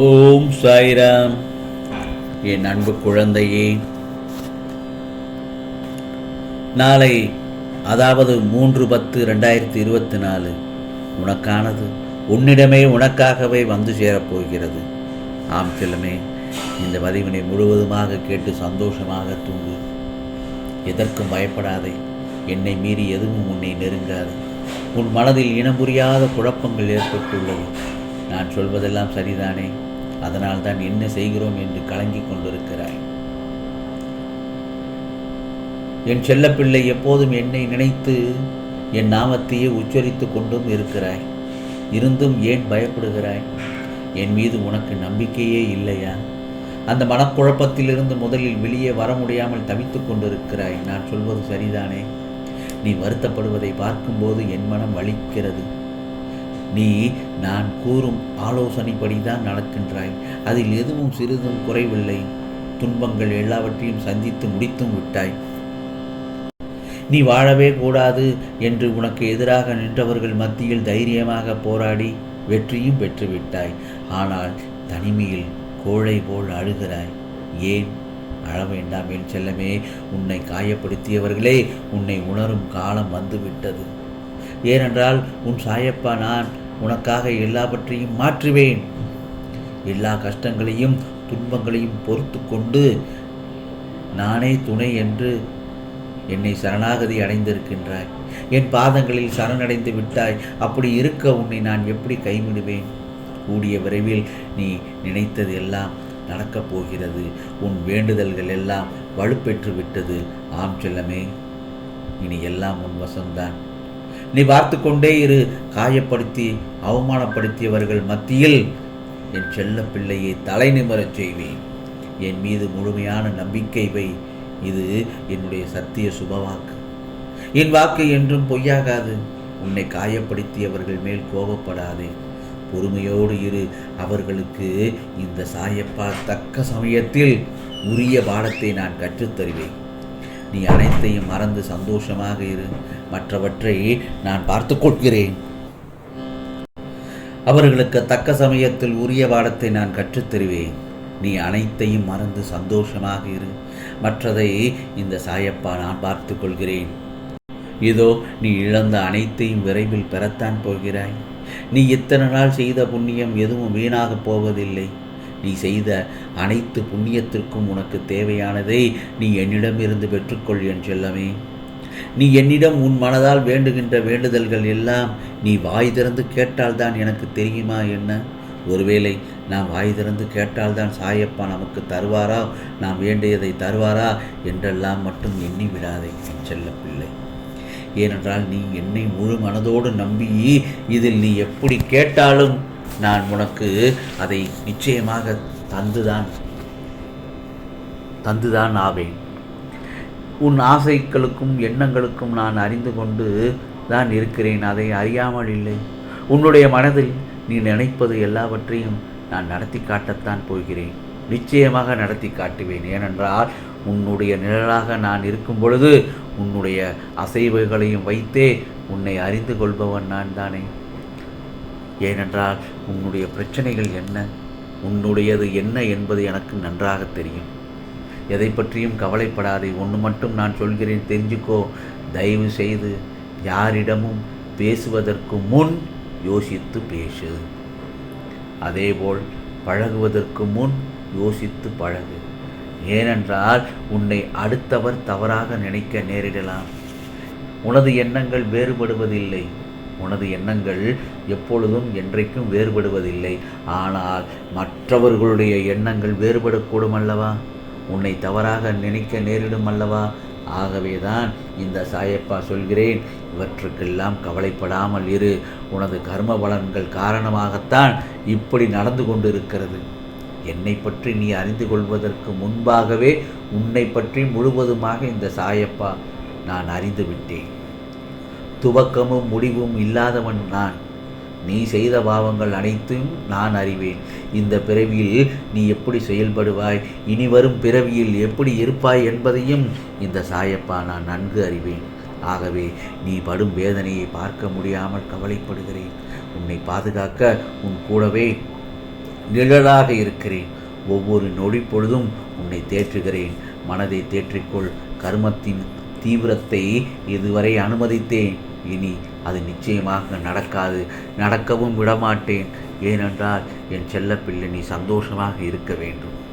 ஓம் சாய்ராம். என் அன்பு குழந்தையே நாளை அதாவது மூன்று பத்து ரெண்டாயிரத்தி இருபத்தி நாலு உனக்கானது உன்னிடமே உனக்காகவே வந்து சேரப்போகிறது ஆம் செல்லுமே இந்த பதிவினை முழுவதுமாக கேட்டு சந்தோஷமாக தூங்கு. எதற்கும் பயப்படாதே என்னை மீறி எதுவும் உன்னை நெருங்காது. உன் மனதில் இனம் புரியாத குழப்பங்கள் ஏற்பட்டுள்ளது. நான் சொல்வதெல்லாம் சரிதானே? அதனால் தான் என்ன செய்கிறோம் என்று கலங்கிக் கொண்டிருக்கிறாய். என் செல்லப்பிள்ளை எப்போதும் என்னை நினைத்து என் நாமத்தையே உச்சரித்து கொண்டும் இருக்கிறாய். இருந்தும் ஏன் பயப்படுகிறாய்? என் மீது உனக்கு நம்பிக்கையே இல்லையா? அந்த மனக்குழப்பத்திலிருந்து முதலில் வெளியே வர முடியாமல் தவித்துக் கொண்டிருக்கிறாய். நான் சொல்வது சரிதானே? நீ வருத்தப்படுவதை பார்க்கும்போது என் மனம் வலிக்கிறது. நீ நான் கூறும் ஆலோசனைப்படி தான் நடக்கின்றாய். அதில் எதுவும் சிறிதும் குறைவில்லை. துன்பங்கள் எல்லாவற்றையும் சந்தித்து முடித்தும் விட்டாய். நீ வாழவே கூடாது என்று உனக்கு எதிராக நின்றவர்கள் மத்தியில் தைரியமாக போராடி வெற்றியும் பெற்றுவிட்டாய். ஆனால் தனிமையில் கோழை போல் அழுகிறாய். ஏன்? அழ வேண்டாம் என் செல்லமே. உன்னை காயப்படுத்தியவர்களே உன்னை உணரும் காலம் வந்துவிட்டது. ஏனென்றால் உன் சாயப்பா நான் உனக்காக எல்லாவற்றையும் மாற்றுவேன். எல்லா கஷ்டங்களையும் துன்பங்களையும் பொறுத்து கொண்டு நானே துணை என்று என்னை சரணாகதி அடைந்திருக்கின்றாய். என் பாதங்களில் சரணடைந்து விட்டாய். அப்படி இருக்க உன்னை நான் எப்படி கைவிடுவேன்? கூடிய விரைவில் நீ நினைத்தது எல்லாம் நடக்கப் போகிறது. உன் வேண்டுதல்கள் எல்லாம் வலுப்பெற்று விட்டது. ஆம் செல்லமே இனி எல்லாம் உன் வசம்தான். நீ பார்த்து கொண்டே இரு. காயப்படுத்தி அவமானப்படுத்தியவர்கள் மத்தியில் என் செல்ல பிள்ளையை தலை நிமரச் செய்வேன். என் மீது முழுமையான நம்பிக்கை வை. இது என்னுடைய சத்திய சுபவாக்கு. என் வாக்கு என்றும் பொய்யாகாது. உன்னை காயப்படுத்தியவர்கள் மேல் கோபப்படாதே. பொறுமையோடு இரு. அவர்களுக்கு இந்த சாயப்பா தக்க சமயத்தில் உரிய பாடத்தை நான் கற்றுத்தருவேன். நீ அனைத்தையும் மறந்து சந்தோஷமாக இரு. மற்றவற்றை நான் பார்த்து கொள்கிறேன். அவர்களுக்கு தக்க சமயத்தில் உரிய பாடத்தை நான் கற்றுத்தருவேன் நீ அனைத்தையும் மறந்து சந்தோஷமாக இரு. மற்றதை இந்த சாயப்பா நான் பார்த்து கொள்கிறேன். இதோ நீ இழந்த அனைத்தையும் விரைவில் பெறத்தான் போகிறாய். நீ இத்தனை நாள் செய்த புண்ணியம் எதுவும் வீணாகப் போவதில்லை. நீ செய்த அனைத்து புண்ணியத்திற்கும் உனக்கு தேவையானதை நீ என்னிடமிருந்து பெற்றுக்கொள் என் செல்லமே. நீ என்னிடம் உன் மனதால் வேண்டுகின்ற வேண்டுதல்கள் எல்லாம் நீ வாய் திறந்து கேட்டால்தான் எனக்கு தெரியுமா என்ன? ஒருவேளை நாம் வாய் திறந்து கேட்டால்தான் சாயப்பா நமக்கு தருவாரா? நாம் வேண்டியதை தருவாரா? என்றெல்லாம் மட்டும் எண்ணி விடாதே என் செல்ல பிள்ளை. ஏனென்றால் நீ என்னை முழு மனதோடு நம்பி இதில் நீ எப்படி கேட்டாலும் நான் உனக்கு அதை நிச்சயமாக தந்துதான் தந்துதான் ஆவேன். உன் ஆசைகளுக்கும் எண்ணங்களுக்கும் நான் அறிந்து கொண்டு தான் இருக்கிறேன் அதை அறியாமல் இல்லை. உன்னுடைய மனதில் நீ நினைப்பது எல்லாவற்றையும் நான் நடத்தி காட்டத்தான் போகிறேன். நிச்சயமாக நடத்தி காட்டுவேன். ஏனென்றால் உன்னுடைய நிழலாக நான் இருக்கும் பொழுது உன்னுடைய அசைவுகளையும் வைத்தே உன்னை அறிந்து கொள்பவன் நான் தானே ஏனென்றால் உன்னுடைய பிரச்சனைகள் என்ன? உன்னுடையது என்ன என்பது எனக்கு நன்றாக தெரியும். எதை பற்றியும் கவலைப்படாதே ஒன்று மட்டும் நான் சொல்கிறேன் தெரிஞ்சுக்கோ. தயவு செய்து யாரிடமும் பேசுவதற்கு முன் யோசித்து பேசு. அதேபோல் பழகுவதற்கு முன் யோசித்து பழகு. ஏனென்றால் உன்னை அடுத்தவர் தவறாக நினைக்க நேரிடலாம். உனது எண்ணங்கள் வேறுபடுவதில்லை. உனது எண்ணங்கள் எப்பொழுதும் என்றைக்கும் வேறுபடுவதில்லை. ஆனால் மற்றவர்களுடைய எண்ணங்கள் வேறுபடக்கூடும் அல்லவா? உன்னை தவறாக நினைக்க நேரிடும் அல்லவா? ஆகவேதான் இந்த சாயப்பா சொல்கிறேன். இவற்றுக்கெல்லாம் கவலைப்படாமல் இரு. உனது கர்ம பலன்கள் காரணமாகத்தான் இப்படி நடந்து கொண்டிருக்கிறது. என்னை பற்றி நீ அறிந்து கொள்வதற்கு முன்பாகவே உன்னை பற்றி முழுவதுமாக இந்த சாயப்பா நான் அறிந்து விட்டேன். துவக்கமும் முடிவும் இல்லாதவன் நான். நீ செய்த பாவங்கள் அனைத்தும் நான் அறிவேன். இந்த பிறவியில் நீ எப்படி செயல்படுவாய்? இனி வரும் பிறவியில் எப்படி இருப்பாய் என்பதையும் இந்த சாயப்பா நான் நன்கு அறிவேன். ஆகவே நீ படும் வேதனையை பார்க்க முடியாமல் கவலைப்படுகிறேன். உன்னை பாதுகாக்க உன் கூடவே நிழலாக இருக்கிறேன். ஒவ்வொரு நொடி பொழுதும் உன்னை தேற்றுகிறேன். மனதை தேற்றிக்கொள். கர்மத்தின் தீவிரத்தை இதுவரை அனுமதித்தேன். இனி அது நிச்சயமாக நடக்காது. நடக்கவும் விடமாட்டேன். ஏனென்றால் என் செல்லப்பிள்ளை நீ சந்தோஷமாக இருக்க வேண்டும்.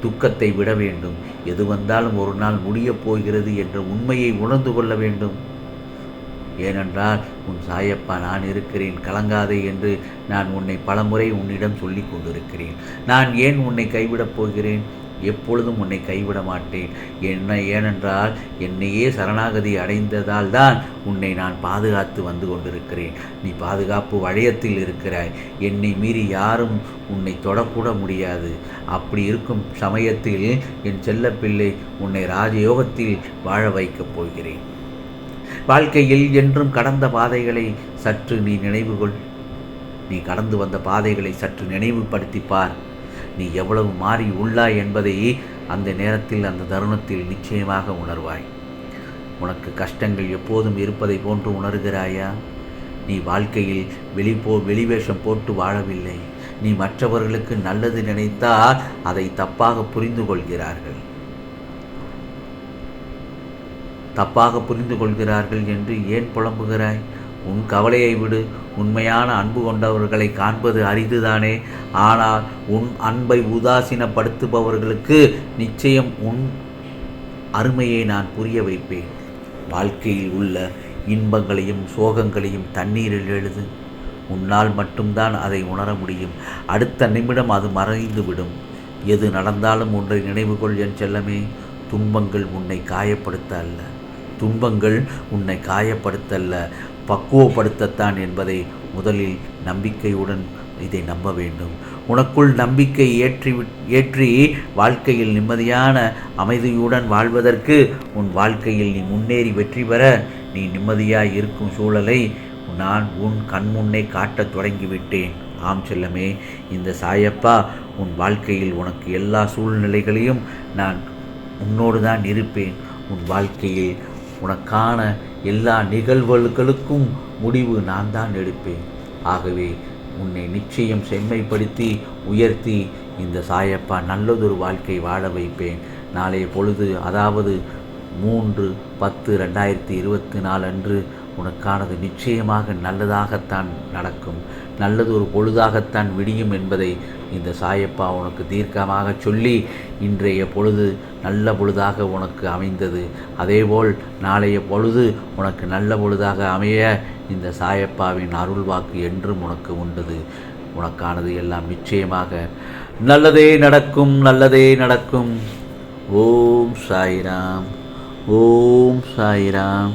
துக்கத்தை விட வேண்டும். எது வந்தாலும் ஒரு நாள் முடியப் போகிறது என்ற உண்மையை உணர்ந்து கொள்ள வேண்டும். ஏனென்றால் உன் சாயப்பா நான் இருக்கிறேன். கலங்காதே என்று நான் உன்னை பலமுறை உன்னிடம் சொல்லிக் கொண்டிருக்கிறேன். நான் ஏன் உன்னை கைவிடப் போகிறேன்? எப்பொழுதும் உன்னை கைவிட மாட்டேன். என்ன ஏனென்றால் என்னையே சரணாகதி அடைந்ததால் தான் உன்னை நான் பாதுகாத்து வந்து கொண்டிருக்கிறேன். நீ பாதுகாப்பு வளையத்தில் இருக்கிறாய். என்னை மீறி யாரும் உன்னை தொடக்கூட முடியாது. அப்படி இருக்கும் சமயத்தில் என் செல்லப்பிள்ளை உன்னை ராஜயோகத்தில் வாழ வைக்கப் போகிறேன். வாழ்க்கையில் என்றும் கடந்த பாதைகளை சற்று நீ நினைவுகொள். நீ கடந்து வந்த பாதைகளை சற்று நினைவுபடுத்தி பார். நீ எவ்வளவு மாறி உள்ளாய் என்பதை அந்த நேரத்தில் அந்த தருணத்தில் நிச்சயமாக உணர்வாய். உனக்கு கஷ்டங்கள் எப்போதும் இருப்பதை போன்று உணர்கிறாயா? நீ வாழ்க்கையில் வெளிப்போ வெளிவேஷம் போட்டு வாழவில்லை. நீ மற்றவர்களுக்கு நல்லது நினைத்தால் அதை தப்பாக புரிந்து கொள்கிறார்கள் தப்பாக புரிந்து கொள்கிறார்கள் என்று ஏன் புலம்புகிறாய்? உன் கவலையை விடு. உண்மையான அன்பு கொண்டவர்களை காண்பது அரிதுதானே. ஆனால் உன் அன்பை உதாசீனப்படுத்துபவர்களுக்கு நிச்சயம் உன் அருமையை நான் புரிய வைப்பேன். வாழ்க்கையில் உள்ள இன்பங்களையும் சோகங்களையும் தண்ணீரில் எழுது. உன்னால் மட்டும்தான் அதை உணர முடியும். அடுத்த நிமிடம் அது மறைந்துவிடும். எது நடந்தாலும் ஒன்றை நினைவுகொள் என் செல்லமே. துன்பங்கள் உன்னை காயப்படுத்த அல்ல. துன்பங்கள் உன்னை காயப்படுத்தல்ல. பக்குவப்படுத்தத்தான் என்பதை முதலில் நம்பிக்கையுடன் இதை நம்ப வேண்டும். உனக்குள் நம்பிக்கை ஏற்றி ஏற்றி வாழ்க்கையில் நிம்மதியான அமைதியுடன் வாழ்வதற்கு உன் வாழ்க்கையில் நீ முன்னேறி வெற்றி பெற நீ நிம்மதியாய் இருக்கும் சூழலை நான் உன் கண்முன்னே காட்டத் தொடங்கிவிட்டேன். ஆம் செல்லமே இந்த சாயப்பா உன் வாழ்க்கையில் உனக்கு எல்லா சூழ்நிலைகளையும் நான் உன்னோடு தான் இருப்பேன். உன் வாழ்க்கையில் உனக்கான எல்லா நிகழ்வுகளுக்கும் முடிவு நான் தான் எடுப்பேன். ஆகவே உன்னை நிச்சயம் செம்மைப்படுத்தி உயர்த்தி இந்த சாயப்பா நல்லதொரு வாழ்க்கை வாழ வைப்பேன். நாளைய பொழுது அதாவது மூன்று பத்து ரெண்டாயிரத்தி இருபத்தி நாலு அன்று உனக்கானது நிச்சயமாக நல்லதாகத்தான் நடக்கும். நல்லது ஒரு பொழுதாகத்தான் விடியும் என்பதை இந்த சாயப்பா உனக்கு தீர்க்கமாக சொல்லி இன்றைய பொழுது நல்ல பொழுதாக உனக்கு அமைந்தது. அதேபோல் நாளைய பொழுது உனக்கு நல்ல பொழுதாக அமைய இந்த சாயப்பாவின் அருள்வாக்கு என்றும் உனக்கு உண்டது. உனக்கானது எல்லாம் நிச்சயமாக நல்லதே நடக்கும் நல்லதே நடக்கும். ஓம் சாய்ராம் ஓம் சாய்ராம்.